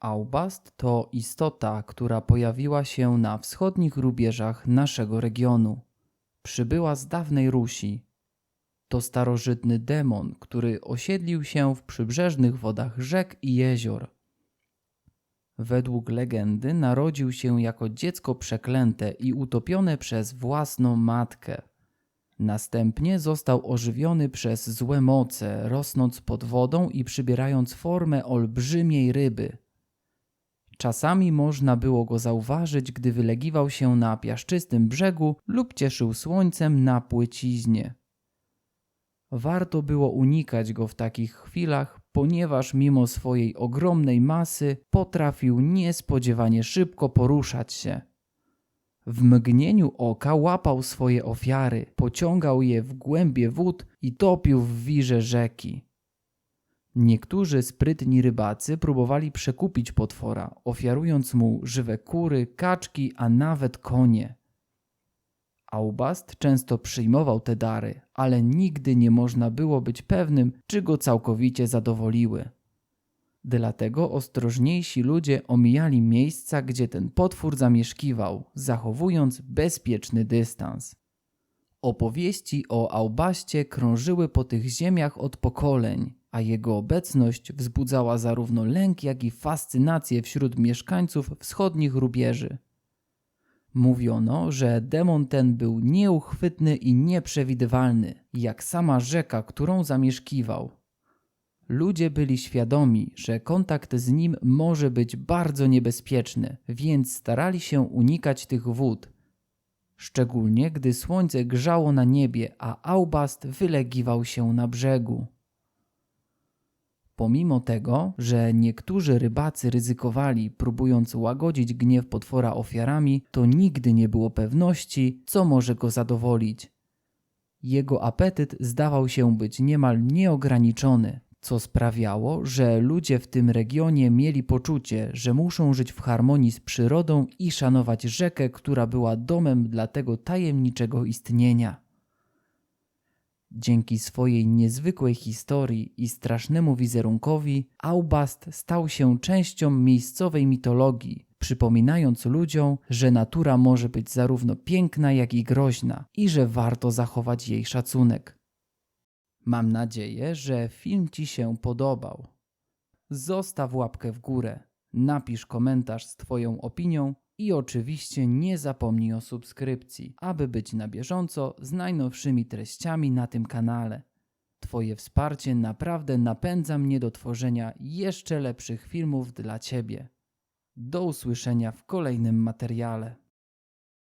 Aubast to istota, która pojawiła się na wschodnich rubieżach naszego regionu. Przybyła z dawnej Rusi. To starożytny demon, który osiedlił się w przybrzeżnych wodach rzek i jezior. Według legendy narodził się jako dziecko przeklęte i utopione przez własną matkę. Następnie został ożywiony przez złe moce, rosnąc pod wodą i przybierając formę olbrzymiej ryby. Czasami można było go zauważyć, gdy wylegiwał się na piaszczystym brzegu lub cieszył słońcem na płyciźnie. Warto było unikać go w takich chwilach, ponieważ mimo swojej ogromnej masy potrafił niespodziewanie szybko poruszać się. W mgnieniu oka łapał swoje ofiary, pociągał je w głębie wód i topił w wirze rzeki. Niektórzy sprytni rybacy próbowali przekupić potwora, ofiarując mu żywe kury, kaczki, a nawet konie. Aubast często przyjmował te dary, ale nigdy nie można było być pewnym, czy go całkowicie zadowoliły. Dlatego ostrożniejsi ludzie omijali miejsca, gdzie ten potwór zamieszkiwał, zachowując bezpieczny dystans. Opowieści o Aubaście krążyły po tych ziemiach od pokoleń, a jego obecność wzbudzała zarówno lęk, jak i fascynację wśród mieszkańców wschodnich rubieży. Mówiono, że demon ten był nieuchwytny i nieprzewidywalny, jak sama rzeka, którą zamieszkiwał. Ludzie byli świadomi, że kontakt z nim może być bardzo niebezpieczny, więc starali się unikać tych wód. Szczególnie gdy słońce grzało na niebie, a Aubast wylegiwał się na brzegu. Pomimo tego, że niektórzy rybacy ryzykowali, próbując łagodzić gniew potwora ofiarami, to nigdy nie było pewności, co może go zadowolić. Jego apetyt zdawał się być niemal nieograniczony, co sprawiało, że ludzie w tym regionie mieli poczucie, że muszą żyć w harmonii z przyrodą i szanować rzekę, która była domem dla tego tajemniczego istnienia. Dzięki swojej niezwykłej historii i strasznemu wizerunkowi, Aubast stał się częścią miejscowej mitologii, przypominając ludziom, że natura może być zarówno piękna, jak i groźna i że warto zachować jej szacunek. Mam nadzieję, że film Ci się podobał. Zostaw łapkę w górę, napisz komentarz z Twoją opinią i oczywiście nie zapomnij o subskrypcji, aby być na bieżąco z najnowszymi treściami na tym kanale. Twoje wsparcie naprawdę napędza mnie do tworzenia jeszcze lepszych filmów dla Ciebie. Do usłyszenia w kolejnym materiale.